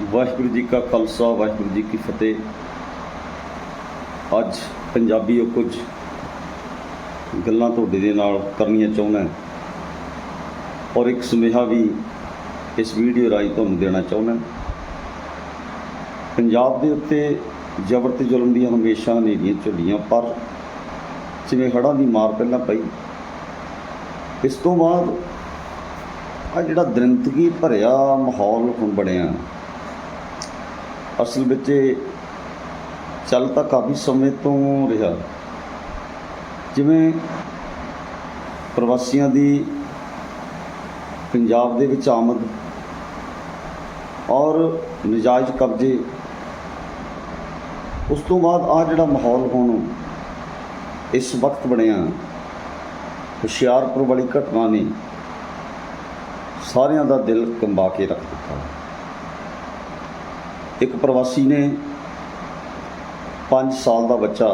ਵਾਹਿਗੁਰੂ ਜੀ ਕਾ ਖਾਲਸਾ, ਵਾਹਿਗੁਰੂ ਜੀ ਕੀ ਫਤਿਹ। ਅੱਜ ਪੰਜਾਬੀ ਉਹ ਕੁਝ ਗੱਲਾਂ ਤੁਹਾਡੇ ਦੇ ਨਾਲ ਕਰਨੀਆਂ ਚਾਹੁੰਦਾ ਔਰ ਇੱਕ ਸੁਨੇਹਾ ਵੀ ਇਸ ਵੀਡੀਓ ਰਾਹੀਂ ਤੁਹਾਨੂੰ ਦੇਣਾ ਚਾਹੁੰਦਾ ਪੰਜਾਬ ਦੇ ਉੱਤੇ ਜ਼ਬਰ ਤੇ ਜ਼ੁਲਮ ਦੀਆਂ ਹਮੇਸ਼ਾ ਹਨੇਰੀਆਂ ਝੁੱਲੀਆਂ, ਪਰ ਜਿਵੇਂ ਹੜ੍ਹਾਂ ਦੀ ਮਾਰ ਪਹਿਲਾਂ ਪਈ, ਇਸ ਤੋਂ ਬਾਅਦ ਆ ਜਿਹੜਾ ਦਰਿੰਦਗੀ ਭਰਿਆ ਮਾਹੌਲ ਹੁਣ ਬਣਿਆ ਅਸਲ ਵਿੱਚ ਚੱਲ ਤਾਂ ਕਾਫੀ ਸਮੇਂ ਤੋਂ ਰਿਹਾ। ਜਿਵੇਂ ਪ੍ਰਵਾਸੀਆਂ ਦੀ ਪੰਜਾਬ ਦੇ ਵਿੱਚ ਆਮਦ ਔਰ ਨਜਾਇਜ਼ ਕਬਜ਼ੇ, ਉਸ ਤੋਂ ਬਾਅਦ ਆ ਜਿਹੜਾ ਮਾਹੌਲ ਹੁਣ ਇਸ ਵਕਤ ਬਣਿਆ, ਹੁਸ਼ਿਆਰਪੁਰ ਵਾਲੀ ਘਟਨਾ ਨੇ ਸਾਰਿਆਂ ਦਾ ਦਿਲ ਕੰਬਾ ਕੇ ਰੱਖ ਦਿੱਤਾ। ਇੱਕ ਪ੍ਰਵਾਸੀ ਨੇ 5 ਸਾਲ ਦਾ ਬੱਚਾ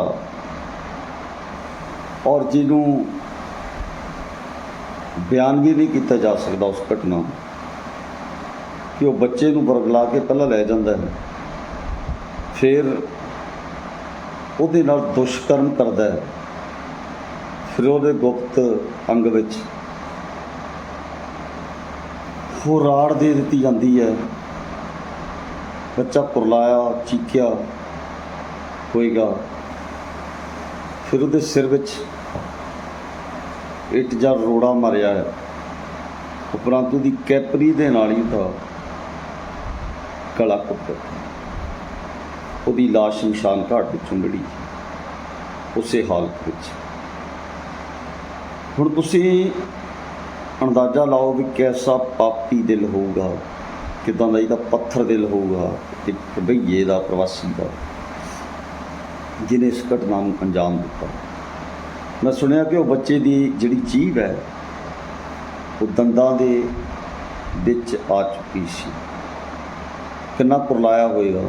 ਔਰ ਜਿਹਨੂੰ ਬਿਆਨ ਵੀ ਨਹੀਂ ਕੀਤਾ ਜਾ ਸਕਦਾ ਉਸ ਘਟਨਾ ਕਿ ਉਹ ਬੱਚੇ ਨੂੰ ਬਰਗਲਾ ਕੇ ਪਹਿਲਾਂ ਲੈ ਜਾਂਦਾ ਹੈ, ਫਿਰ ਉਹਦੇ ਨਾਲ ਦੁਸ਼ਕਰਮ ਕਰਦਾ ਹੈ, ਫਿਰ ਉਹਦੇ ਗੁਪਤ ਅੰਗ ਵਿੱਚ ਉਹ ਦੇ ਦਿੱਤੀ ਜਾਂਦੀ ਹੈ। ਬੱਚਾ ਪੁਰਲਾਇਆ ਚੀਕਿਆ ਹੋਏਗਾ। ਫਿਰ ਉਹਦੇ ਸਿਰ ਵਿੱਚ ਇੱਟ ਜਾਂ ਰੋੜਾ ਮਾਰਿਆ ਹੈ ਉਪਰੰਤ ਉਹਦੀ ਕੈਪਰੀ ਦੇ ਨਾਲ ਹੀ ਉਹਦਾ ਗਲਾ ਕੁੱਟ ਉਹਦੀ ਲਾਸ਼ ਨਿਸ਼ਾਨ ਘਾਟ ਵਿੱਚੋਂ ਮਿਲੀ। ਉਸੇ ਹਾਲਤ ਵਿੱਚ। ਹੁਣ ਤੁਸੀਂ ਅੰਦਾਜ਼ਾ ਲਾਓ ਵੀ ਕਿਹਦਾ ਪਾਪੀ ਦਿਲ ਹੋਊਗਾ। ਕਿਦਾਂ ਦਾ ਇਹਦਾ ਪੱਥਰ ਦਿਲ ਹੋਊਗਾ ਇੱਕ ਬਈਏ ਦਾ ਪ੍ਰਵਾਸੀ ਦਾ। ਜਿਹਨੇ ਇਸ ਘਟਨਾ ਨੂੰ ਅੰਜਾਮ ਦਿੱਤਾ। ਮੈਂ ਸੁਣਿਆ ਕਿ ਉਹ ਬੱਚੇ ਦੀ ਜਿਹੜੀ ਜੀਭ ਹੈ, ਉਹ ਦੰਦਾਂ ਦੇ ਵਿੱਚ ਆ ਚੁੱਕੀ ਸੀ। ਕਿੰਨਾ ਕੁਰਲਾਇਆ ਹੋਏਗਾ,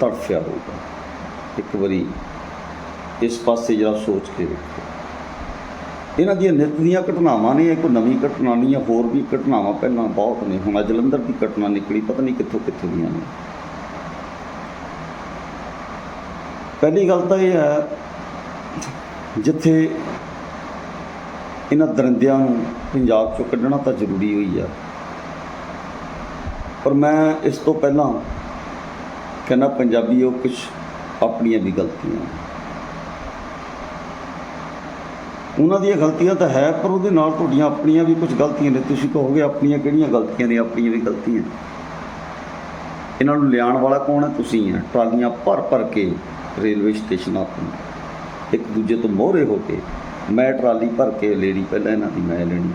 ਤੜਫਿਆ ਹੋਏਗਾ। ਇੱਕ ਵਾਰੀ ਇਸ ਪਾਸੇ ਜਰਾ ਸੋਚ ਕੇ ਵੇਖੋ। ਇਹਨਾਂ ਦੀਆਂ ਨਿਤ ਦੀਆਂ ਘਟਨਾਵਾਂ ਨੇ ਇਹ ਕੋਈ ਨਵੀਂ ਘਟਨਾ ਨਹੀਂ ਹੈ ਹੋਰ ਵੀ ਘਟਨਾਵਾਂ ਪਹਿਲਾਂ ਬਹੁਤ ਨੇ, ਹੁਣ ਜਲੰਧਰ ਦੀ ਘਟਨਾ ਨਿਕਲੀ, ਪਤਾ ਨਹੀਂ ਕਿੱਥੋਂ ਕਿੱਥੋਂ ਦੀਆਂ ਨੇ। ਪਹਿਲੀ ਗੱਲ ਤਾਂ ਇਹ ਹੈ, ਜਿੱਥੇ ਇਹਨਾਂ ਦਰਿੰਦਿਆਂ ਨੂੰ ਪੰਜਾਬ ਚੋਂ ਕੱਢਣਾ ਤਾਂ ਜ਼ਰੂਰੀ ਹੋਈ ਆ। ਪਰ ਮੈਂ ਇਸ ਤੋਂ ਪਹਿਲਾਂ ਕਹਿੰਦਾ ਪੰਜਾਬੀ ਉਹ ਕੁਝ ਆਪਣੀਆਂ ਵੀ ਗਲਤੀਆਂ ਨੇ ਉਹਨਾਂ ਦੀਆਂ ਗਲਤੀਆਂ ਤਾਂ ਹੈ, ਪਰ ਉਹਦੇ ਨਾਲ ਤੁਹਾਡੀਆਂ ਆਪਣੀਆਂ ਵੀ ਕੁਝ ਗਲਤੀਆਂ ਨੇ। ਤੁਸੀਂ ਕਹੋਗੇ ਆਪਣੀਆਂ ਕਿਹੜੀਆਂ ਗਲਤੀਆਂ ਨੇ, ਆਪਣੀਆਂ ਵੀ ਗਲਤੀਆਂ? ਇਹਨਾਂ ਨੂੰ ਲਿਆਉਣ ਵਾਲਾ ਕੌਣ ਹੈ? ਤੁਸੀਂ ਹੈ। ਟਰਾਲੀਆਂ ਭਰ ਭਰ ਕੇ ਰੇਲਵੇ ਸਟੇਸ਼ਨਾਂ ਤੋਂ ਇੱਕ ਦੂਜੇ ਤੋਂ ਮੋਹਰੇ ਹੋ ਕੇ ਮੈਂ ਟਰਾਲੀ ਭਰ ਕੇ ਲੈਣੀ, ਪਹਿਲਾਂ ਇਹਨਾਂ ਦੀ ਮੈਂ ਲੈਣੀ।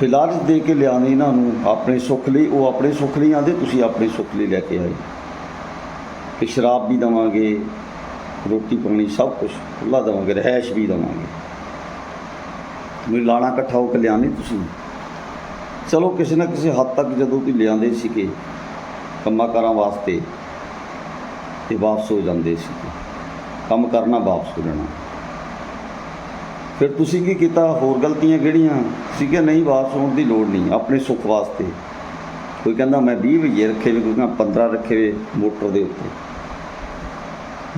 ਫਿਲਹਾਲ ਦੇ ਕੇ ਲਿਆਉਂਦੇ ਇਹਨਾਂ ਨੂੰ ਆਪਣੇ ਸੁੱਖ ਲਈ, ਉਹ ਆਪਣੇ ਸੁੱਖ ਲਈ ਆਂਦੇ ਤੁਸੀਂ ਆਪਣੇ ਸੁੱਖ ਲਈ ਲੈ ਕੇ ਆਏ। ਕਿ ਸ਼ਰਾਬ ਵੀ ਦਵਾਂਗੇ। ਰੋਟੀ ਪਾਣੀ ਸਭ ਕੁਝ ਖੁੱਲਾ ਦਵਾਂਗੇ ਰਹਿائش ਵੀ ਦਵਾਂਗੇ। ਤੁਸੀਂ ਲਾਣਾ ਇਕੱਠਾ ਹੋ ਕੇ ਲਿਆਣੀ ਤੁਸੀਂ। ਚਲੋ ਕਿਸੇ ਨਾ ਕਿਸੇ ਹੱਦ ਤੱਕ ਜਦੋਂ ਤੁਸੀਂ ਲਿਆਂਦੇ ਸੀਗੇ, ਕੰਮਾਂ ਕਾਰਾਂ ਵਾਸਤੇ, ਤੇ ਵਾਪਸ ਹੋ ਜਾਂਦੇ ਸੀ ਕੰਮ ਕਰਨਾ ਵਾਪਸ ਹੋ ਜਾਣਾ। ਫਿਰ ਤੁਸੀਂ ਕੀ ਕੀਤਾ? ਹੋਰ ਗਲਤੀਆਂ ਕਿਹੜੀਆਂ? ਸੀ ਕਿ ਨਹੀਂ, ਵਾਪਸ ਹੋਣ ਦੀ ਲੋੜ ਨਹੀਂ, ਆਪਣੇ ਸੁੱਖ ਵਾਸਤੇ। ਕੋਈ ਕਹਿੰਦਾ ਮੈਂ 20 ਵਜੇ ਰੱਖੇ ਵੇ, ਕੋਈ ਕਹਿੰਦਾ 15 ਰੱਖੇ ਵੇ ਮੋਟਰ ਦੇ ਉੱਤੇ।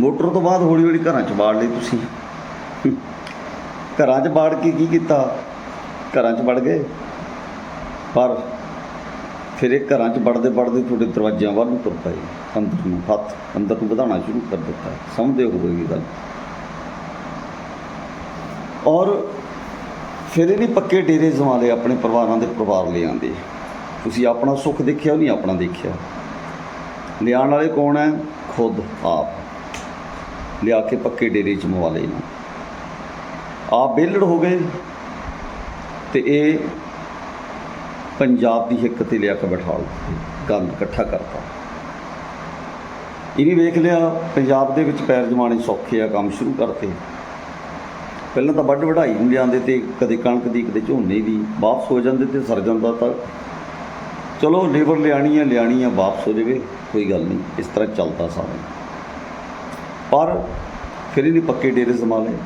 ਮੋਟਰ ਤੋਂ ਬਾਅਦ ਹੌਲੀ ਹੌਲੀ ਘਰਾਂ 'ਚ ਬਾੜ ਲਈ ਤੁਸੀਂ। ਘਰਾਂ 'ਚ ਬਾੜ ਕੇ ਕੀ ਕੀਤਾ? ਘਰਾਂ 'ਚ ਵੜ ਗਏ। ਪਰ ਫਿਰ ਇਹ ਘਰਾਂ 'ਚ ਵੜਦੇ ਵੜਦੇ ਤੁਹਾਡੇ ਦਰਵਾਜ਼ਿਆਂ ਵੱਲ ਨੂੰ ਤੁਰ ਪਏ। ਅੰਦਰ ਨੂੰ ਹੱਥ ਅੰਦਰ ਨੂੰ ਵਧਾਉਣਾ ਸ਼ੁਰੂ ਕਰ ਦਿੱਤਾ। ਸਮਝਦੇ ਹੋਵੇਗੀ ਗੱਲ। ਔਰ ਫਿਰ ਇਹ ਨਹੀਂ ਪੱਕੇ ਡੇਰੇ ਜਮਾ ਲਏ, ਆਪਣੇ ਪਰਿਵਾਰਾਂ ਦੇ ਪਰਿਵਾਰ ਲੈ ਆਂਦੇ ਤੁਸੀਂ ਆਪਣਾ ਸੁੱਖ ਦੇਖਿਆ ਨਹੀਂ ਆਪਣਾ ਦੇਖਿਆ। ਲਿਆਉਣ ਵਾਲੇ ਕੌਣ ਹੈ? ਖੁਦ ਆਪ। ਲਿਆ ਕੇ ਪੱਕੇ ਡੇਰੇ ਚ ਮਵਾ ਲਏ ਨਾ। ਆਪ ਬੇਲੜ ਹੋ ਗਏ ਤੇ ਇਹ ਪੰਜਾਬ ਦੀ ਹਿੱਕ ਤੇ ਲਿਆ ਕੇ ਬਿਠਾ ਲਏ ਗੰਦ ਇਕੱਠਾ ਕਰਤਾ। ਇਹ ਵੀ ਵੇਖ ਲਿਆ, ਪੰਜਾਬ ਦੇ ਵਿੱਚ ਪੈਰ ਜਮਾਣੇ ਸੌਖੇ ਆ, ਕੰਮ ਸ਼ੁਰੂ ਕਰਤੇ। ਪਹਿਲਾਂ ਤਾਂ ਵੱਢ ਵਢਾਈ ਨੂੰ ਲਿਆਂਦੇ ਤੇ ਕਦੇ ਕਣਕ ਦੀ, ਕਦੇ ਝੋਨੇ ਦੀ, ਵਾਪਸ ਹੋ ਜਾਂਦੇ ਤੇ ਸਰ ਜਾਂਦਾ ਤਾਂ ਚਲੋ ਲੇਬਰ ਲਿਆਣੀ ਹੈ ਲਿਆਣੀ ਹੈ ਵਾਪਸ ਹੋ ਜਾਵੇ, ਕੋਈ ਗੱਲ ਨਹੀਂ, ਇਸ ਤਰ੍ਹਾਂ ਚੱਲਦਾ ਸਾਰਾ। ਪਰ ਫਿਰ ਇਹਨੇ ਪੱਕੇ ਡੇਰੇ ਜਮਾ ਲਏ।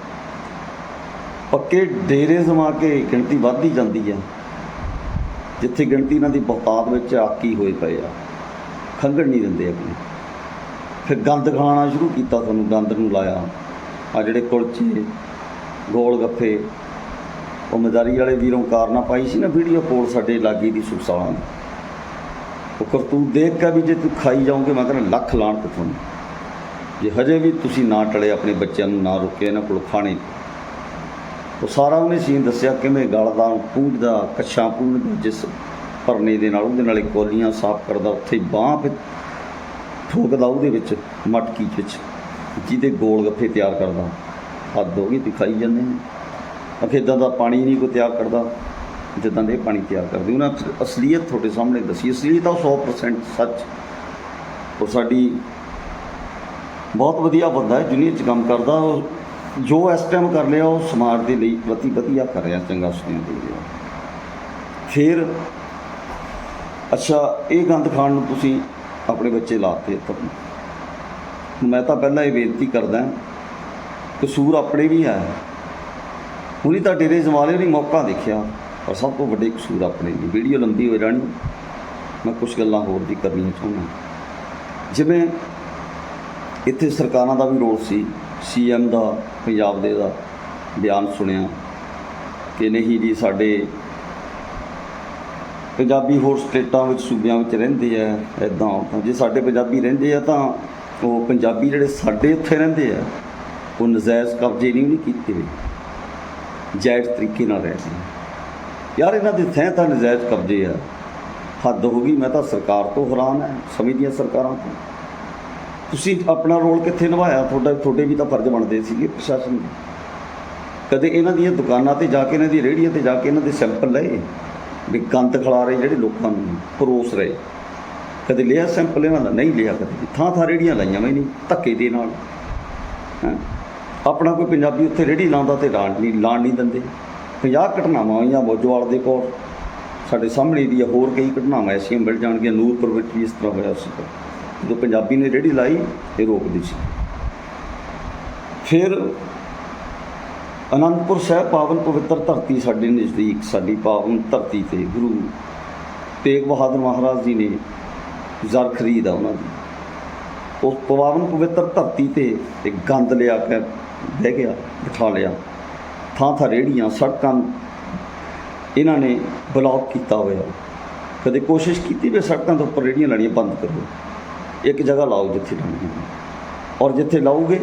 ਪੱਕੇ ਡੇਰੇ ਜਮਾ ਕੇ ਗਿਣਤੀ ਵੱਧਦੀ ਜਾਂਦੀ ਹੈ ਜਿੱਥੇ ਗਿਣਤੀ ਇਹਨਾਂ ਦੀ ਬਹੁਤਾਤ ਵਿੱਚ ਆਕੀ ਹੋਏ ਪਏ ਆ। ਖੰਗਣ ਨਹੀਂ ਦਿੰਦੇ ਆਪਣੀ। ਫਿਰ ਗੰਦ ਖਾਣਾ ਸ਼ੁਰੂ ਕੀਤਾ ਤੁਹਾਨੂੰ ਗੰਦ ਨੂੰ ਲਾਇਆ। ਆ ਜਿਹੜੇ ਕੁਲਚੇ, ਗੋਲ ਗੱਫੇ ਉਹ ਮਦਾਰੀ ਵਾਲੇ ਵੀਰੋਂ ਕਾਰਨਾ ਪਾਈ ਸੀ ਨਾ ਵੀਡੀਓ ਕੋਲ ਸਾਡੇ ਲਾਗੀ ਦੀ ਸੁਖਸਾਲਾਂ ਦੀ। ਉਹ ਕਰਤੂਤ ਦੇਖ ਕੇ ਵੀ ਜੇ ਤੂੰ ਖਾਈ ਜਾਓਗੇ, ਮੈਂ ਕਹਿੰਦਾ ਲੱਖ ਲਾਣ ਤੇ ਤੁਹਾਨੂੰ। ਜੇ ਹਜੇ ਵੀ ਤੁਸੀਂ ਨਾ ਟਲੇ ਆਪਣੇ ਬੱਚਿਆਂ ਨੂੰ, ਨਾ ਰੁਕੇ, ਇਹਨਾਂ ਕੋਲ ਖਾਣੇ। ਉਹ ਸਾਰਾ ਉਹਨੇ ਸੀਨ ਦੱਸਿਆ ਕਿਵੇਂ ਗਲਦਾ ਪੂੰਝਦਾ ਕੱਛਾਂ ਪੂੰਝਦਾ ਜਿਸ ਭਰਨੇ ਦੇ ਨਾਲ, ਉਹਦੇ ਨਾਲੇ ਕੋਲੀਆਂ ਸਾਫ਼ ਕਰਦਾ, ਉੱਥੇ ਬਾਂਹ ਫਿਰ ਠੋਕਦਾ ਉਹਦੇ ਵਿੱਚ, ਮਟਕੀ ਵਿੱਚ, ਜਿਹਦੇ ਗੋਲ ਗੱਫੇ ਤਿਆਰ ਕਰਦਾ। ਹੱਦ ਹੋ ਗਈ ਤੇ ਖਾਈ ਜਾਂਦੇ ਨੇ। ਅਖੇਦਾਂ ਦਾ ਪਾਣੀ ਨਹੀਂ ਕੋਈ ਤਿਆਰ ਕਰਦਾ, ਜਿੱਦਾਂ ਦੇ ਇਹ ਪਾਣੀ ਤਿਆਰ ਕਰਦੇ। ਉਹਨਾਂ ਅਸਲੀਅਤ ਤੁਹਾਡੇ ਸਾਹਮਣੇ ਦੱਸੀ। ਅਸਲੀਅਤ ਤਾਂ 100% ਸੱਚ। ਉਹ ਸਾਡੀ ਬਹੁਤ ਵਧੀਆ ਬੰਦਾ ਹੈ ਦੁਨੀਆ 'ਚ ਕੰਮ ਕਰਦਾ, ਉਹ ਜੋ ਇਸ ਟਾਈਮ ਕਰ ਲਿਆ ਉਹ ਸਮਾਜ ਦੇ ਲਈ ਪ੍ਰਤੀ ਵਧੀਆ ਕਰ ਰਿਹਾ, ਚੰਗਾ ਸੁਨੇਹਾ ਦੇ ਰਿਹਾ। ਫਿਰ ਅੱਛਾ, ਇਹ ਗੰਦ ਖਾਣ ਨੂੰ ਤੁਸੀਂ ਆਪਣੇ ਬੱਚੇ ਲਾਤੇ ਤਾਂ ਮੈਂ ਤਾਂ ਪਹਿਲਾਂ ਇਹ ਬੇਨਤੀ ਕਰਦਾ ਕਸੂਰ ਆਪਣੇ ਵੀ ਹੈ। ਹੁਣੀ ਤਾਂ ਡੇਰੇ ਜਮਾਲੇ ਨੇ ਮੌਕਾ ਦੇਖਿਆ, ਪਰ ਸਭ ਤੋਂ ਵੱਡੇ ਕਸੂਰ ਆਪਣੇ ਨੇ। ਵੀਡੀਓ ਲੰਬੀ ਹੋ ਜਾਣੀ, ਮੈਂ ਕੁਝ ਗੱਲਾਂ ਹੋਰ ਵੀ ਕਰਨੀਆਂ ਚਾਹੁੰਦਾ। ਜਿਵੇਂ ਇੱਥੇ ਸਰਕਾਰਾਂ ਦਾ ਵੀ ਰੋਲ ਸੀ, ਸੀਐਮ ਦਾ, ਪੰਜਾਬ ਦੇ ਦਾ, ਬਿਆਨ ਸੁਣਿਆ ਕਿ ਨਹੀਂ ਜੀ ਸਾਡੇ ਪੰਜਾਬੀ ਹੋਰ ਸਟੇਟਾਂ ਵਿੱਚ, ਸੂਬਿਆਂ ਵਿੱਚ ਰਹਿੰਦੇ ਆ ਇਦਾਂ ਤਾਂ ਜੇ ਸਾਡੇ ਪੰਜਾਬੀ ਰਹਿੰਦੇ ਆ ਤਾਂ ਉਹ ਪੰਜਾਬੀ ਜਿਹੜੇ ਸਾਡੇ ਉੱਥੇ ਰਹਿੰਦੇ ਆ, ਉਹ ਨਜਾਇਜ਼ ਕਬਜ਼ੇ ਨਹੀਂ ਨਹੀਂ ਕੀਤੇ ਹੋਏ। ਜਾਇਜ਼ ਤਰੀਕੇ ਨਾਲ ਰਹਿੰਦੇ ਆ ਯਾਰ ਇਹਨਾਂ ਦੇ ਥੈਂ ਤਾਂ ਨਜਾਇਜ਼ ਕਬਜ਼ੇ ਆ। ਹੱਦ ਹੋ ਗਈ, ਮੈਂ ਤਾਂ ਸਰਕਾਰ ਤੋਂ ਹੈਰਾਨ ਹੈ ਸਮਝਦੀਆਂ ਸਰਕਾਰਾਂ ਤੋਂ। ਤੁਸੀਂ ਆਪਣਾ ਰੋਲ ਕਿੱਥੇ ਨਿਭਾਇਆ? ਤੁਹਾਡਾ ਤੁਹਾਡੇ ਵੀ ਤਾਂ ਫਰਜ਼ ਬਣਦੇ ਸੀਗੇ ਪ੍ਰਸ਼ਾਸਨ ਦੇ। ਕਦੇ ਇਹਨਾਂ ਦੀਆਂ ਦੁਕਾਨਾਂ ਤੇ ਜਾ ਕੇ, ਇਹਨਾਂ ਦੀ ਰੇਹੜੀਆਂ ਤੇ ਜਾ ਕੇ ਇਹਨਾਂ ਦੇ ਸੈਂਪਲ ਲਏ? ਵੀ ਗੰਦ ਖਿਲਾ ਰਹੇ ਜਿਹੜੇ ਲੋਕਾਂ ਨੂੰ, ਪਰੋਸ ਰਹੇ। ਕਦੇ ਲਿਆ ਸੈਂਪਲ ਇਹਨਾਂ ਦਾ? ਨਹੀਂ ਲਿਆ ਕਦੇ। ਥਾਂ ਥਾਂ ਰੇਹੜੀਆਂ ਲਾਈਆਂ ਮੈਂ ਨਹੀਂ ਧੱਕੇ ਦੇ ਨਾਲ। ਹੈਂ? ਆਪਣਾ ਕੋਈ ਪੰਜਾਬੀ ਉੱਥੇ ਰੇਹੜੀ ਲਾਉਂਦਾ ਤੇ ਲਾਣ ਨਹੀਂ ਲਾਣ ਨਹੀਂ ਦਿੰਦੇ। 50 ਘਟਨਾਵਾਂ ਹੋਈਆਂ ਮੋਜੋਵਾਲ ਦੇ ਕੋਲ। ਸਾਡੇ ਸਾਹਮਣੇ ਦੀਆਂ ਹੋਰ ਕਈ ਘਟਨਾਵਾਂ ਐਸੀਆਂ ਮਿਲ ਜਾਣਗੀਆਂ। ਨੂਰਪੁਰ ਵਿੱਚ ਵੀ ਇਸ ਤਰ੍ਹਾਂ ਹੋਇਆ ਸੀ। ਜਦੋਂ ਪੰਜਾਬੀ ਨੇ ਰੇਹੜੀ ਲਾਈ, ਇਹ ਰੋਕਦੀ ਸੀ। ਫਿਰ ਅਨੰਦਪੁਰ ਸਾਹਿਬ ਪਾਵਨ ਪਵਿੱਤਰ ਧਰਤੀ ਸਾਡੇ ਨਜ਼ਦੀਕ, ਸਾਡੀ ਪਾਵਨ ਧਰਤੀ ਤੇ ਗੁਰੂ ਤੇਗ ਬਹਾਦਰ ਮਹਾਰਾਜ ਜੀ ਨੇ ਜ਼ਰ ਖਰੀਦਾ ਉਹਨਾਂ ਦੀ। ਉਸ ਪਾਵਨ ਪਵਿੱਤਰ ਧਰਤੀ ਤੇ ਇੱਕ ਗੰਦ ਲਿਆ ਕੇ ਬਹਿ ਗਿਆ, ਬਿਠਾ ਲਿਆ। ਥਾਂ ਥਾਂ ਰੇੜੀਆਂ, ਸੜਕਾਂ ਇਹਨਾਂ ਨੇ ਬਲੌਕ ਕੀਤਾ ਹੋਇਆ। ਕਦੇ ਕੋਸ਼ਿਸ਼ ਕੀਤੀ ਵੀ ਸੜਕਾਂ ਦੇ ਉੱਪਰ ਰੇੜੀਆਂ ਲਾਣੀਆਂ ਬੰਦ ਕਰੋ। ਇੱਕ ਜਗ੍ਹਾ ਲਾਓ ਜਿੱਥੇ ਲਾਉਣੀਆਂ ਔਰ ਜਿੱਥੇ ਲਾਓਗੇ,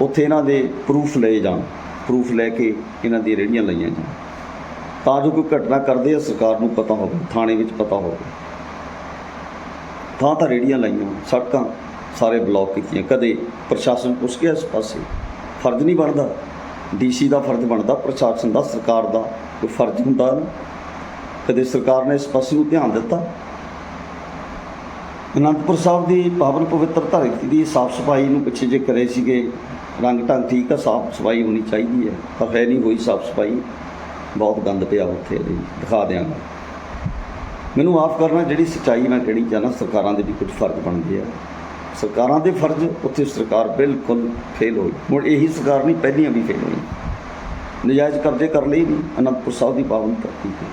ਉੱਥੇ ਇਹਨਾਂ ਦੇ ਪ੍ਰੂਫ ਲਏ ਜਾਣ। ਪ੍ਰੂਫ ਲੈ ਕੇ ਇਹਨਾਂ ਦੀ ਰੇੜੀਆਂ ਲਾਈਆਂ ਜਾਣ। ਤਾਂ ਜੋ ਕੋਈ ਘਟਨਾ ਕਰਦੇ ਆ, ਸਰਕਾਰ ਨੂੰ ਪਤਾ ਹੋਵੇ, ਥਾਣੇ ਵਿੱਚ ਪਤਾ ਹੋਵੇ। ਥਾਂ ਤਾਂ ਰੇੜੀਆਂ ਲਾਈਆਂ, ਸੜਕਾਂ ਸਾਰੇ ਬਲੌਕ ਕੀਤੀਆਂ। ਕਦੇ ਪ੍ਰਸ਼ਾਸਨ ਪੁੱਛ ਗਿਆ ਇਸ ਪਾਸੇ, ਫਰਜ਼ ਨਹੀਂ ਬਣਦਾ। ਡੀਸੀ ਦਾ ਫਰਜ਼ ਬਣਦਾ, ਪ੍ਰਸ਼ਾਸਨ ਦਾ, ਸਰਕਾਰ ਦਾ, ਕੋਈ ਫਰਜ਼ ਹੁੰਦਾ ਨਾ ਕਦੇ ਸਰਕਾਰ ਨੇ ਇਸ ਪਾਸੇ ਨੂੰ ਧਿਆਨ ਦਿੱਤਾ ਅਨੰਦਪੁਰ ਸਾਹਿਬ ਦੀ ਪਾਵਨ ਪਵਿੱਤਰ ਧਰਤੀ ਦੀ ਸਾਫ਼ ਸਫ਼ਾਈ ਨੂੰ ਪਿੱਛੇ ਜੇ ਕਰੇ ਸੀਗੇ, ਰੰਗ ਢੰਗ ਠੀਕ ਆ, ਸਾਫ਼ ਸਫ਼ਾਈ ਹੋਣੀ ਚਾਹੀਦੀ ਹੈ। ਪਰ ਹੈ ਨਹੀਂ ਹੋਈ ਸਾਫ਼ ਸਫ਼ਾਈ। ਬਹੁਤ ਗੰਦ ਪਿਆ ਉੱਥੇ ਜੀ ਦਿਖਾ ਦਿਆਂਗਾ। ਮੈਨੂੰ ਮਾਫ ਕਰਨਾ ਜਿਹੜੀ ਸੱਚਾਈ ਮੈਂ ਕਿਹੜੀ ਚਾਹਨਾ, ਸਰਕਾਰਾਂ ਦੇ ਵੀ ਕੁਝ ਫਰਜ਼ ਬਣਦੇ ਆ। ਸਰਕਾਰਾਂ ਦੇ ਫਰਜ਼, ਉੱਥੇ ਸਰਕਾਰ ਬਿਲਕੁਲ ਫੇਲ ਹੋਈ। ਹੁਣ ਇਹੀ ਸਰਕਾਰ ਨਹੀਂ, ਪਹਿਲੀਆਂ ਵੀ ਫੇਲ ਹੋਈ ਨਜਾਇਜ਼ ਕਬਜ਼ੇ ਕਰ ਲਈ ਵੀ ਅਨੰਦਪੁਰ ਸਾਹਿਬ ਦੀ ਪਾਵਨ ਧਰਤੀ ਤੇ।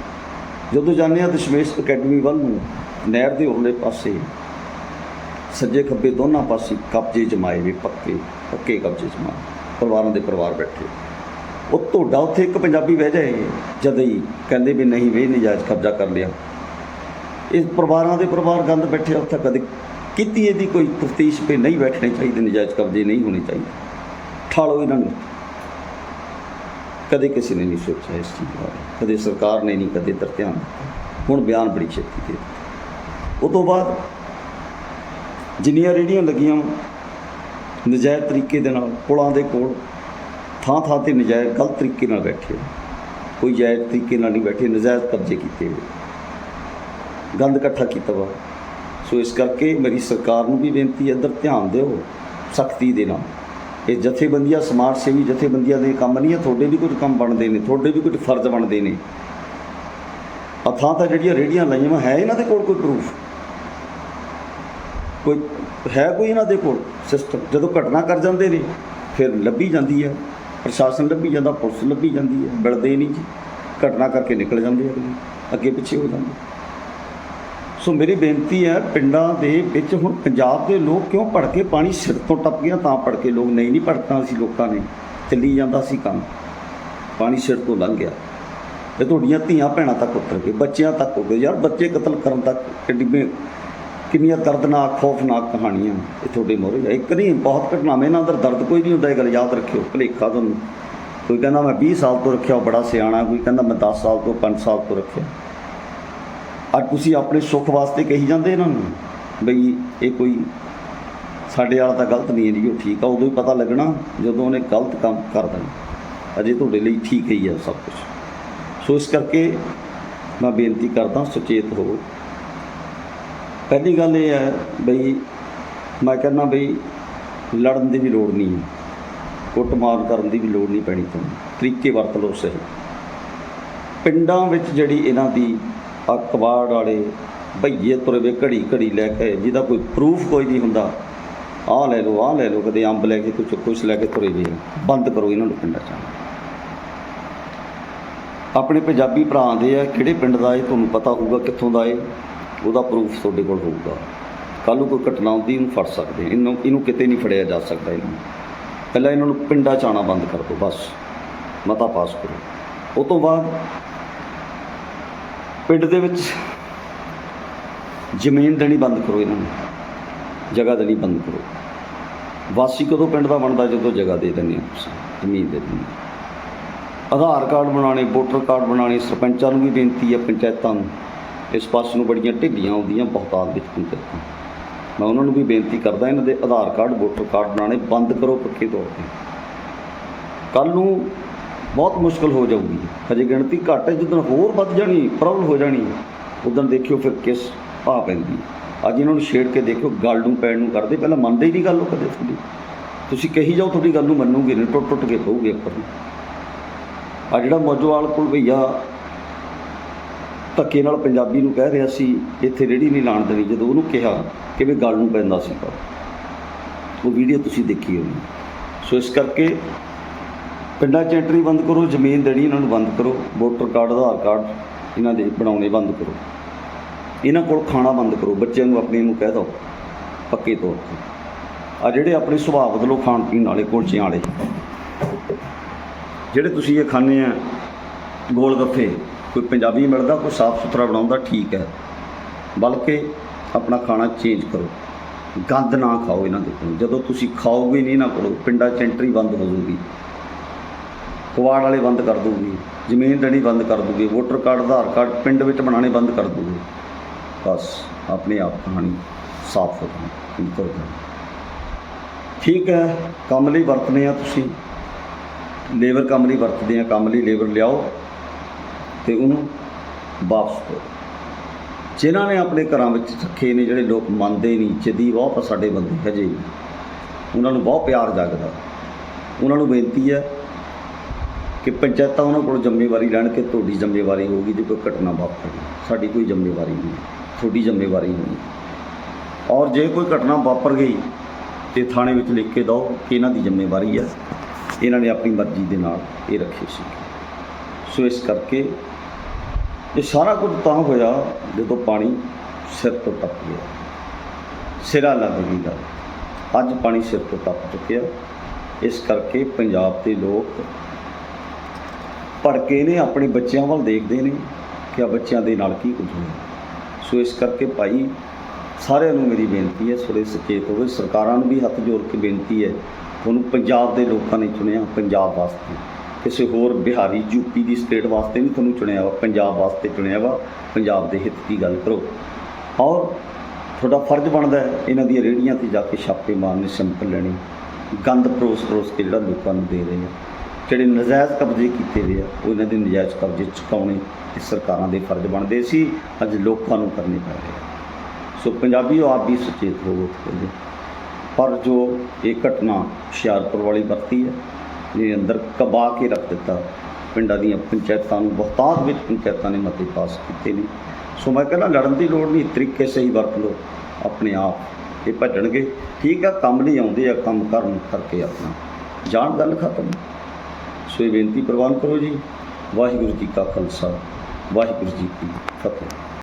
ਜਦੋਂ ਜਾਂਦੇ ਆ ਦਸ਼ਮੇਸ਼ ਅਕੈਡਮੀ ਵੱਲ ਨੂੰ, ਨਹਿਰ ਦੇ ਉਰਲੇ ਪਾਸੇ ਸੱਜੇ ਖੱਬੇ ਦੋਨਾਂ ਪਾਸੇ ਕਬਜ਼ੇ ਜਮਾਏ ਵੀ ਪੱਕੇ ਪੱਕੇ ਕਬਜ਼ੇ ਜਮਾਏ, ਪਰਿਵਾਰਾਂ ਦੇ ਪਰਿਵਾਰ ਬੈਠੇ। ਉਹ ਤੁਹਾਡਾ ਉੱਥੇ ਇੱਕ ਪੰਜਾਬੀ ਬਹਿ ਜਾਏ, ਜਦ ਹੀ ਕਹਿੰਦੇ ਵੀ ਨਹੀਂ, ਵੀ ਨਜਾਇਜ਼ ਕਬਜ਼ਾ ਕਰ ਲਿਆ। ਇਸ ਪਰਿਵਾਰਾਂ ਦੇ ਪਰਿਵਾਰ ਗੰਦ ਬੈਠੇ ਆ ਉੱਥੇ ਕਦੇ ਕੀਤੀ ਇਹਦੀ ਕੋਈ ਤਫਤੀਸ਼ ਪੇ ਨਹੀਂ ਬੈਠਣੇ ਚਾਹੀਦੇ, ਨਜਾਇਜ਼ ਕਬਜ਼ੇ ਨਹੀਂ ਹੋਣੇ ਚਾਹੀਦੇ। ਠਾਲੋ ਇਹਨਾਂ ਨੂੰ। ਕਦੇ ਕਿਸੇ ਨੇ ਨਹੀਂ ਸੋਚਿਆ ਇਸ ਚੀਜ਼ ਬਾਰੇ, ਕਦੇ ਸਰਕਾਰ ਨੇ ਨਹੀਂ, ਕਦੇ ਇੱਧਰ ਧਿਆਨ ਦਿੱਤਾ। ਹੁਣ ਬਿਆਨ ਬੜੀ ਛੇਤੀ ਦੇ ਦਿੱਤਾ। ਉਹ ਤੋਂ ਬਾਅਦ ਜਿੰਨੀਆਂ ਰੇੜੀਆਂ ਲੱਗੀਆਂ ਨਜਾਇਜ਼ ਤਰੀਕੇ ਦੇ ਨਾਲ, ਪੁਲਾਂ ਦੇ ਕੋਲ, ਥਾਂ ਥਾਂ ਤੇ ਨਜਾਇਜ਼ ਗਲਤ ਤਰੀਕੇ ਨਾਲ ਬੈਠੇ ਕੋਈ ਜਾਇਜ਼ ਤਰੀਕੇ ਨਾਲ ਨਹੀਂ ਬੈਠੇ, ਨਜਾਇਜ਼ ਕਬਜ਼ੇ ਕੀਤੇ ਹੋਏ ਗੰਦ ਇਕੱਠਾ ਕੀਤਾ ਵਾ। ਸੋ ਇਸ ਕਰਕੇ ਮੇਰੀ ਸਰਕਾਰ ਨੂੰ ਵੀ ਬੇਨਤੀ ਹੈ, ਇੱਧਰ ਧਿਆਨ ਦਿਓ, ਸਖਤੀ ਦੇ ਨਾਲ। ਇਹ ਜਥੇਬੰਦੀਆਂ, ਸਮਾਜ ਸੇਵੀ ਜਥੇਬੰਦੀਆਂ ਦੇ ਕੰਮ ਨਹੀਂ ਹੈ, ਤੁਹਾਡੇ ਵੀ ਕੁਝ ਕੰਮ ਬਣਦੇ ਨੇ, ਤੁਹਾਡੇ ਵੀ ਕੁਝ ਫਰਜ਼ ਬਣਦੇ ਨੇ। ਆ ਥਾਂ ਤਾਂ ਜਿਹੜੀਆਂ ਰੇੜੀਆਂ ਲਾਈਆਂ ਵਾ, ਹੈ ਇਹਨਾਂ ਦੇ ਕੋਲ ਕੋਈ ਪ੍ਰੂਫ ਕੋਈ ਹੈ ਕੋਈ ਇਹਨਾਂ ਦੇ ਕੋਲ? ਸਿਸਟਮ, ਜਦੋਂ ਘਟਨਾ ਕਰ ਜਾਂਦੇ ਨੇ, ਫਿਰ ਲੱਭੀ ਜਾਂਦੀ ਹੈ। ਪ੍ਰਸ਼ਾਸਨ ਲੱਭੀ ਜਾਂਦਾ, ਪੁਲਿਸ ਲੱਭੀ ਜਾਂਦੀ ਹੈ। ਮਿਲਦੇ ਨਹੀਂ ਜੀ। ਘਟਨਾ ਕਰਕੇ ਨਿਕਲ ਜਾਂਦੇ ਅਗਲੇ। ਅੱਗੇ ਪਿੱਛੇ ਹੋ ਜਾਂਦੇ। ਸੋ ਮੇਰੀ ਬੇਨਤੀ ਹੈ, ਪਿੰਡਾਂ ਦੇ ਵਿੱਚ ਹੁਣ ਪੰਜਾਬ ਦੇ ਲੋਕ ਕਿਉਂ ਭੜ ਕੇ ਪਾਣੀ ਸਿਰ ਤੋਂ ਟੱਪ ਗਿਆ ਤਾਂ ਭੜ ਕੇ ਲੋਕ ਨਹੀਂ ਨਹੀਂ ਭੜਕਣਾ ਸੀ ਲੋਕਾਂ ਨੇ। ਚੱਲੀ ਜਾਂਦਾ ਸੀ ਕੰਮ। ਪਾਣੀ ਸਿਰ ਤੋਂ ਲੰਘ ਗਿਆ। ਤੇ ਤੁਹਾਡੀਆਂ ਧੀਆਂ ਭੈਣਾਂ ਤੱਕ ਉਤਰ ਗਏ, ਬੱਚਿਆਂ ਤੱਕ ਹੋ ਗਏ। ਯਾਰ ਬੱਚੇ ਕਤਲ ਕਰਨ ਤੱਕ ਕਿੰਨੀ ਕਿੰਨੀਆਂ ਦਰਦਨਾਕ, ਖੌਫਨਾਕ ਕਹਾਣੀਆਂ ਇਹ ਤੁਹਾਡੇ ਮੋਰੇ ਇੱਕ ਨਹੀਂ, ਬਹੁਤ ਘਟਨਾਵਾਂ। ਇਹਨਾਂ ਅੰਦਰ ਦਰਦ ਕੋਈ ਨਹੀਂ ਹੁੰਦਾ, ਇਹ ਗੱਲ ਯਾਦ ਰੱਖਿਓ। ਭੁਲੇਖਾ ਤੁਹਾਨੂੰ। ਕੋਈ ਕਹਿੰਦਾ, ਮੈਂ 20 ਸਾਲ ਤੋਂ ਰੱਖਿਆ, ਉਹ ਬੜਾ ਸਿਆਣਾ ਕੋਈ ਕਹਿੰਦਾ, ਮੈਂ 10 ਸਾਲ ਤੋਂ 5 ਸਾਲ ਤੋਂ ਰੱਖਿਆ। ਅੱਜ ਤੁਸੀਂ ਆਪਣੇ ਸੁੱਖ ਵਾਸਤੇ ਕਹੀ ਜਾਂਦੇ ਇਹਨਾਂ ਨੂੰ ਬਈ, ਇਹ ਕੋਈ ਸਾਡੇ ਵਾਲਾ ਤਾਂ ਗਲਤ ਨਹੀਂ ਹੈ ਜੀ, ਉਹ ਠੀਕ ਆ। ਉਦੋਂ ਹੀ ਪਤਾ ਲੱਗਣਾ ਜਦੋਂ ਉਹਨੇ ਗਲਤ ਕੰਮ ਕਰ ਦੇਣਾ। ਅਜੇ ਤੁਹਾਡੇ ਲਈ ਠੀਕ ਹੀ ਹੈ ਸਭ ਕੁਝ ਸੋ ਇਸ ਕਰਕੇ ਮੈਂ ਬੇਨਤੀ ਕਰਦਾ, ਸੁਚੇਤ ਹੋਵੋ। ਪਹਿਲੀ ਗੱਲ ਇਹ ਹੈ ਬਈ ਮੈਂ ਕਹਿੰਦਾ ਬਈ ਲੜਨ ਦੀ ਵੀ ਲੋੜ ਨਹੀਂ ਹੈ। ਕੁੱਟਮਾਰ ਕਰਨ ਦੀ ਵੀ ਲੋੜ ਨਹੀਂ ਪੈਣੀ ਤੁਹਾਨੂੰ। ਤਰੀਕੇ ਵਰਤ ਲਓ ਸਹੀ। ਪਿੰਡਾਂ ਵਿੱਚ ਜਿਹੜੀ ਇਹਨਾਂ ਦੀ ਅਕਵਾੜ ਵਾਲੇ ਭਈਏ ਤੁਰੇ ਵੇ ਘੜੀ ਘੜੀ ਲੈ ਕੇ ਜਿਹਦਾ ਕੋਈ ਪ੍ਰੂਫ ਕੋਈ ਨਹੀਂ ਹੁੰਦਾ, ਆਹ ਲੈ ਲਓ, ਆਹ ਲੈ ਲਓ, ਕਦੇ ਅੰਬ ਲੈ ਕੇ ਕੁਛ ਕੁਛ ਲੈ ਕੇ ਤੁਰੇ ਵੇ ਬੰਦ ਕਰੋ ਇਹਨਾਂ ਨੂੰ ਪਿੰਡਾਂ 'ਚ। ਆਪਣੇ ਪੰਜਾਬੀ ਭਰਾ ਦੇ ਆ, ਕਿਹੜੇ ਪਿੰਡ ਦਾ ਇਹ ਤੁਹਾਨੂੰ ਪਤਾ ਹੋਊਗਾ, ਕਿੱਥੋਂ ਦਾ ਇਹ? ਉਹਦਾ ਪ੍ਰੂਫ ਤੁਹਾਡੇ ਕੋਲ ਹੋਊਗਾ। ਕੱਲ੍ਹ ਨੂੰ ਕੋਈ ਘਟਨਾ ਹੁੰਦੀ ਇਹਨੂੰ ਫੜ ਸਕਦੇ। ਇਹਨੂੰ ਇਹਨੂੰ ਕਿਤੇ ਨਹੀਂ ਫੜਿਆ ਜਾ ਸਕਦਾ ਇਹਨੂੰ। ਪਹਿਲਾਂ ਇਹਨਾਂ ਨੂੰ ਪਿੰਡਾਂ 'ਚ ਆਉਣਾ ਬੰਦ ਕਰ ਦਿਓ, ਬਸ। ਮਤਾ ਪਾਸ ਕਰੋ। ਉਹ ਤੋਂ ਬਾਅਦ ਪਿੰਡ ਦੇ ਵਿੱਚ ਜ਼ਮੀਨ ਦੇਣੀ ਬੰਦ ਕਰੋ ਇਹਨਾਂ ਨੂੰ। ਜਗ੍ਹਾ ਦੇਣੀ ਬੰਦ ਕਰੋ। ਵਾਸੀ ਕਦੋਂ ਪਿੰਡ ਦਾ ਬਣਦਾ? ਜਦੋਂ ਜਗ੍ਹਾ ਦੇ ਦਿੰਦੇ ਹੋ ਤੁਸੀਂ, ਜ਼ਮੀਨ ਦੇ ਦਿੰਦੇ ਆਧਾਰ ਕਾਰਡ ਬਣਾਉਣੇ, ਵੋਟਰ ਕਾਰਡ ਬਣਾਉਣੇ, ਸਰਪੰਚਾਂ ਨੂੰ ਵੀ ਬੇਨਤੀ ਹੈ ਪੰਚਾਇਤਾਂ ਨੂੰ। ਇਸ ਪਾਸੇ ਨੂੰ ਬੜੀਆਂ ਢਿੱਲੀਆਂ ਆਉਂਦੀਆਂ ਬਹੁਤਾਤ ਵਿੱਚ ਪੰਚਾਇਤਾਂ ਮੈਂ ਉਹਨਾਂ ਨੂੰ ਵੀ ਬੇਨਤੀ ਕਰਦਾ, ਇਹਨਾਂ ਦੇ ਆਧਾਰ ਕਾਰਡ, ਵੋਟਰ ਕਾਰਡ ਬਣਾਉਣੇ ਬੰਦ ਕਰੋ ਪੱਕੇ ਤੌਰ ਤੇ। ਕੱਲ ਨੂੰ ਬਹੁਤ ਮੁਸ਼ਕਲ ਹੋ ਜਾਊਗੀ। ਹਜੇ ਗਿਣਤੀ ਘੱਟ ਹੈ ਜਦੋਂ ਹੋਰ ਵੱਧ ਜਾਣੀ ਪ੍ਰੋਬਲਮ ਹੋ ਜਾਣੀ ਉਦੋਂ ਦੇਖਿਓ ਫਿਰ ਕਿਸ ਆ ਪੈਂਦੀ। ਅੱਜ ਇਹਨਾਂ ਨੂੰ ਛੇੜ ਕੇ ਦੇਖਿਓ, ਗੱਲ ਨੂੰ ਪੈਣ ਨੂੰ ਕਰਦੇ, ਪਹਿਲਾਂ ਮੰਨਦੇ ਹੀ ਨਹੀਂ ਗੱਲ ਉਹ ਕਦੇ ਤੁਹਾਡੀ। ਤੁਸੀਂ ਕਹੀ ਜਾਓ, ਤੁਹਾਡੀ ਗੱਲ ਨੂੰ ਮੰਨੂਗੇ ਨਹੀਂ ਟੁੱਟ ਟੁੱਟ ਕੇ ਪਊਗੇ ਉੱਪਰ ਨੂੰ। ਆ ਜਿਹੜਾ ਮੋਜੋਵਾਲ ਕੋਲ ਭਈਆ ਧੱਕੇ ਨਾਲ ਪੰਜਾਬੀ ਨੂੰ ਕਹਿ ਰਿਹਾ ਸੀ, ਇੱਥੇ ਰੇੜੀ ਨਹੀਂ ਲਾਣ ਦੇਣੀ, ਜਦੋਂ ਉਹਨੂੰ ਕਿਹਾ ਕਿ ਵੀ ਗੱਲ ਨੂੰ ਪੈਂਦਾ ਸੀ। ਪਰ ਉਹ ਵੀਡੀਓ ਤੁਸੀਂ ਦੇਖੀ ਹੋਣੀ। ਸੋ ਇਸ ਕਰਕੇ ਪਿੰਡਾਂ 'ਚ ਐਂਟਰੀ ਬੰਦ ਕਰੋ, ਜ਼ਮੀਨ ਦੇਣੀ ਇਹਨਾਂ ਨੂੰ ਬੰਦ ਕਰੋ ਵੋਟਰ ਕਾਰਡ ਆਧਾਰ ਕਾਰਡ ਇਹਨਾਂ ਦੇ ਬਣਾਉਣੇ ਬੰਦ ਕਰੋ। ਇਹਨਾਂ ਕੋਲ ਖਾਣਾ ਬੰਦ ਕਰੋ, ਬੱਚਿਆਂ ਨੂੰ ਆਪਣੇ ਨੂੰ ਕਹਿ ਦਿਓ, ਪੱਕੇ ਤੌਰ ਤੇ। ਆ ਜਿਹੜੇ ਆਪਣੇ ਸੁਭਾਅ ਬਦਲੋ ਖਾਣ ਪੀਣ ਵਾਲੇ ਕੁਲਚਿਆਂ ਵਾਲੇ। ਜਿਹੜੇ ਤੁਸੀਂ ਇਹ ਖਾਂਦੇ ਆ, ਗੋਲ ਗੱਫੇ ਕੋਈ ਪੰਜਾਬੀ ਮਿਲਦਾ, ਕੋਈ ਸਾਫ਼ ਸੁਥਰਾ ਬਣਾਉਂਦਾ ਠੀਕ ਹੈ। ਬਲਕਿ ਆਪਣਾ ਖਾਣਾ ਚੇਂਜ ਕਰੋ। ਗੰਦ ਨਾ ਖਾਓ ਇਹਨਾਂ ਦੇ ਕੋਲ ਜਦੋਂ ਤੁਸੀਂ ਖਾਓਗੇ ਨਹੀਂ ਇਹਨਾਂ ਕੋਲੋਂ ਪਿੰਡਾਂ 'ਚ ਐਂਟਰੀ ਬੰਦ ਹੋ ਜੂਗੀ ਕੁਆੜ ਵਾਲੇ ਬੰਦ ਕਰ ਦੂਗੀ ਜ਼ਮੀਨ ਦੇਣੀ ਬੰਦ ਕਰ ਦੂਗੀ ਵੋਟਰ ਕਾਰਡ ਆਧਾਰ ਕਾਰਡ ਪਿੰਡ ਵਿੱਚ ਬਣਾਉਣੇ ਬੰਦ ਕਰ ਦੂਗੀ ਬਸ, ਆਪਣੇ ਆਪ ਕਹਾਣੀ ਸਾਫ਼ ਹੋ ਜਾਣੀ ਨਿਕਲ ਠੀਕ ਹੈ, ਕੰਮ ਲਈ ਵਰਤਨੇ ਆ ਤੁਸੀਂ। ਲੇਬਰ ਕੰਮ ਲਈ ਵਰਤਦੇ ਆ ਕੰਮ ਲਈ ਲੇਬਰ ਲਿਆਓ। ਤੇ ਉਹਨੂੰ ਵਾਪਸ ਕਰੋ। ਜਿਨ੍ਹਾਂ ਨੇ ਆਪਣੇ ਘਰਾਂ ਵਿੱਚ ਰੱਖੇ ਨੇ ਜਿਹੜੇ ਲੋਕ ਮੰਨਦੇ ਨਹੀਂ, ਜਿੱਦੀ ਬਹੁਤ ਸਾਡੇ ਬੰਦੇ ਹਜੇ ਵੀ। ਉਹਨਾਂ ਨੂੰ ਬਹੁਤ ਪਿਆਰ ਜਾਗਦਾ। ਉਹਨਾਂ ਨੂੰ ਬੇਨਤੀ ਹੈ ਕਿ ਪੰਚਾਇਤਾਂ ਉਹਨਾਂ ਕੋਲ ਜ਼ਿੰਮੇਵਾਰੀ ਲੈਣ ਕਿ ਤੁਹਾਡੀ ਜ਼ਿੰਮੇਵਾਰੀ ਹੋਊਗੀ ਜੇ ਕੋਈ ਘਟਨਾ ਵਾਪਰੇ। ਸਾਡੀ ਕੋਈ ਜ਼ਿੰਮੇਵਾਰੀ ਨਹੀਂ। ਤੁਹਾਡੀ ਜ਼ਿੰਮੇਵਾਰੀ ਹੋਣੀ। ਔਰ ਜੇ ਕੋਈ ਘਟਨਾ ਵਾਪਰ ਗਈ ਤੇ ਥਾਣੇ ਵਿੱਚ ਲਿਖ ਕੇ ਦਿਓ ਕਿ ਇਹਨਾਂ ਦੀ ਜ਼ਿੰਮੇਵਾਰੀ ਹੈ। ਇਹਨਾਂ ਨੇ ਆਪਣੀ ਮਰਜ਼ੀ ਦੇ ਨਾਲ ਇਹ ਰੱਖੇ ਸੀ। ਸੋ ਇਸ ਕਰਕੇ ਇਹ ਸਾਰਾ ਕੁਝ ਤਾਂ ਹੋਇਆ ਜਦੋਂ ਪਾਣੀ ਸਿਰ ਤੋਂ ਟੱਪ ਗਿਆ। ਸਿਰਾ ਲੱਗ ਗਈ ਗੱਲ। ਅੱਜ ਪਾਣੀ ਸਿਰ ਤੋਂ ਟੱਪ ਚੁੱਕਿਆ। ਇਸ ਕਰਕੇ ਪੰਜਾਬ ਦੇ ਲੋਕ ਭੜਕੇ ਨੇ, ਆਪਣੇ ਬੱਚਿਆਂ ਵੱਲ ਦੇਖਦੇ ਨੇ ਕਿ ਆ ਬੱਚਿਆਂ ਦੇ ਨਾਲ ਕੀ ਕੁਝ ਹੋਇਆ। ਸੋ ਇਸ ਕਰਕੇ ਭਾਈ ਸਾਰਿਆਂ ਨੂੰ ਮੇਰੀ ਬੇਨਤੀ ਹੈ, ਥੋੜ੍ਹੇ ਸੁਚੇਤ ਹੋਵੇ। ਸਰਕਾਰਾਂ ਨੂੰ ਵੀ ਹੱਥ ਜੋੜ ਕੇ ਬੇਨਤੀ ਹੈ, ਤੁਹਾਨੂੰ ਪੰਜਾਬ ਦੇ ਲੋਕਾਂ ਨੇ ਚੁਣਿਆ, ਪੰਜਾਬ ਵਾਸਤੇ। ਕਿਸੇ ਹੋਰ ਬਿਹਾਰੀ ਯੂਪੀ ਦੀ ਸਟੇਟ ਵਾਸਤੇ ਨਹੀਂ ਤੁਹਾਨੂੰ ਚੁਣਿਆ ਵਾ, ਪੰਜਾਬ ਵਾਸਤੇ ਚੁਣਿਆ ਵਾ, ਪੰਜਾਬ ਦੇ ਹਿੱਤ ਦੀ ਗੱਲ ਕਰੋ। ਔਰ ਤੁਹਾਡਾ ਫਰਜ਼ ਬਣਦਾ ਹੈ ਇਹਨਾਂ ਦੀਆਂ ਰੇੜੀਆਂ ਤੇ ਜਾ ਕੇ ਛਾਪੇ ਮਾਰਨੇ ਸਿੰਪਲ ਲੈਣੇ, ਗੰਦ ਪਰੋਸ ਪਰੋਸ ਕੇ ਜਿਹੜਾ ਲੋਕਾਂ ਨੂੰ ਦੇ ਰਹੇ ਆ। ਜਿਹੜੇ ਨਜਾਇਜ਼ ਕਬਜ਼ੇ ਕੀਤੇ ਹੋਏ ਆ, ਉਹ ਇਹਨਾਂ ਦੇ ਨਜਾਇਜ਼ ਕਬਜ਼ੇ ਚੁਕਾਉਣੇ ਇਹ ਸਰਕਾਰਾਂ ਦੇ ਫਰਜ਼ ਬਣਦੇ ਸੀ, ਅੱਜ ਲੋਕਾਂ ਨੂੰ ਕਰਨੇ ਪੈ ਰਹੇ ਸੋ ਪੰਜਾਬੀਓ, ਆਪ ਵੀ ਸੁਚੇਤ ਹੋਵੋ ਇਹਦੇ। ਪਰ ਜੋ ਇਹ ਘਟਨਾ ਹੁਸ਼ਿਆਰਪੁਰ ਵਾਲੀ ਵਰਤੀ ਹੈ ਇਹ ਅੰਦਰ ਕਬਾ ਕੇ ਰੱਖ ਦਿੱਤਾ। ਪਿੰਡਾਂ ਦੀਆਂ ਪੰਚਾਇਤਾਂ ਨੂੰ ਬਹੁਤਾਤ ਵਿੱਚ ਪੰਚਾਇਤਾਂ ਨੇ ਮਤੇ ਪਾਸ ਕੀਤੇ ਨੇ। ਸੋ ਮੈਂ ਕਹਿੰਦਾ, ਲੜਨ ਦੀ ਲੋੜ ਨਹੀਂ, ਤਰੀਕੇ ਸਹੀ ਵਰਤ ਲਓ, ਆਪਣੇ ਆਪ ਇਹ ਭੱਜਣਗੇ। ਠੀਕ ਆ, ਕੰਮ ਨਹੀਂ ਆਉਂਦੇ, ਆ ਕੰਮ ਕਰਨ ਕਰਕੇ ਆਪਣਾ। ਜਾਣ ਗੱਲ ਖਤਮ। ਸੋ ਇਹ ਬੇਨਤੀ ਪ੍ਰਵਾਨ ਕਰੋ ਜੀ, ਵਾਹਿਗੁਰੂ ਜੀ ਕਾ ਖਾਲਸਾ, ਵਾਹਿਗੁਰੂ ਜੀ ਕੀ ਫਤਿਹ।